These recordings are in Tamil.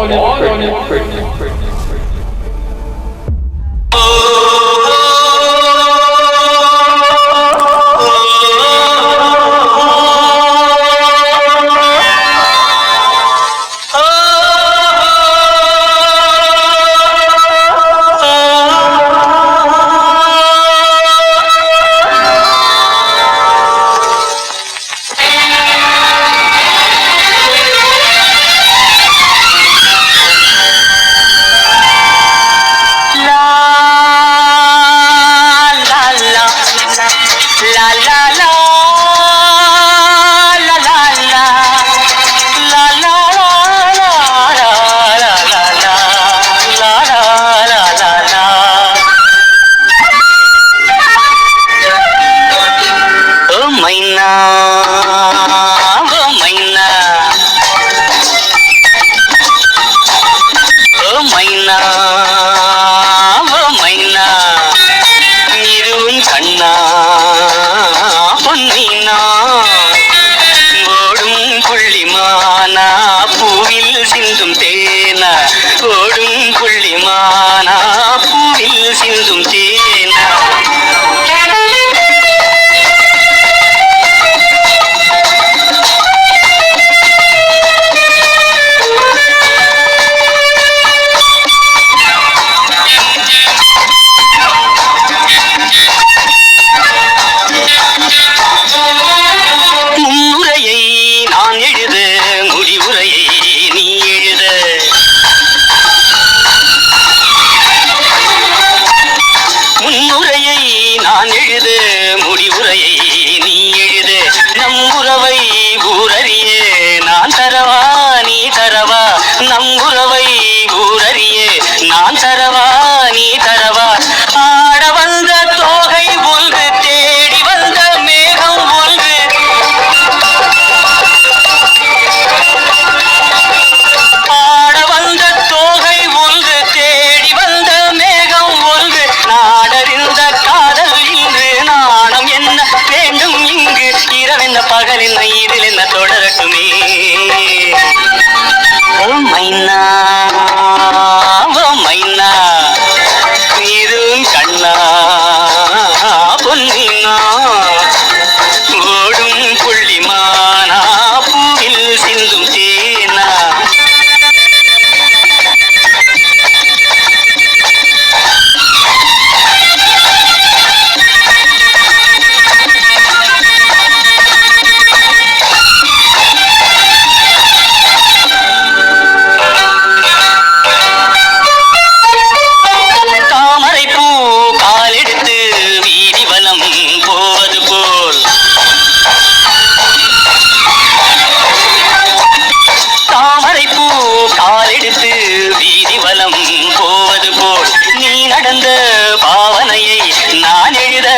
on it, pregnant, pregnant. அண்ணா பொன்னினா ஓடும் புள்ளிமானா பூவில் சிந்தும் தேனா ஓடும் புள்ளிமானா பூவில் சிந்தும் தேனா. நான் எழுத முடிவுரையை நீ எழுத. முன்னுரையை நான் எழுத முடிவுரையை நீ പകലെന്ന പകലെന്ന ഈതിലെന്ന തുടരട്ടുമേ ഓ മൈനാ. போவது போல் நீ நடந்த பாவனையை நான் எழுத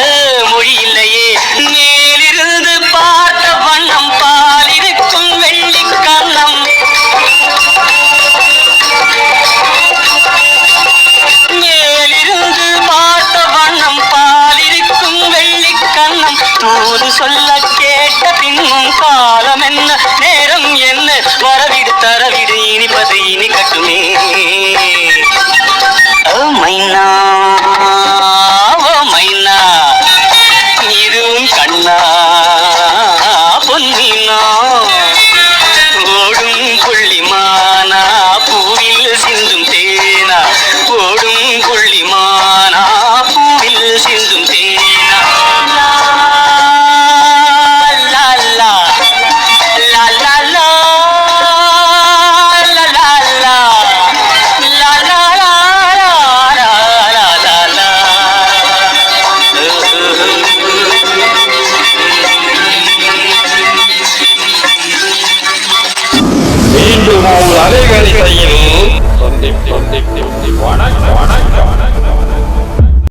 மொழியில்லையே மேலிருந்து பார்த்த வண்ணம் பாலிருக்கும் வெள்ளி கண்ணம் மேலிருந்து பார்த்த வண்ணம் பாலிருக்கும் வெள்ளி கண்ணம் தூது சொல்ல கேட்ட பின்னும் காலம் என்ன நேரம் என்ன? வரவிடு தரவிடு இனிப்பது இனி கட்டுமே. Oh my god. அலைவரிசையில் சந்திப்போம் வணக்கம் வணக்கம்.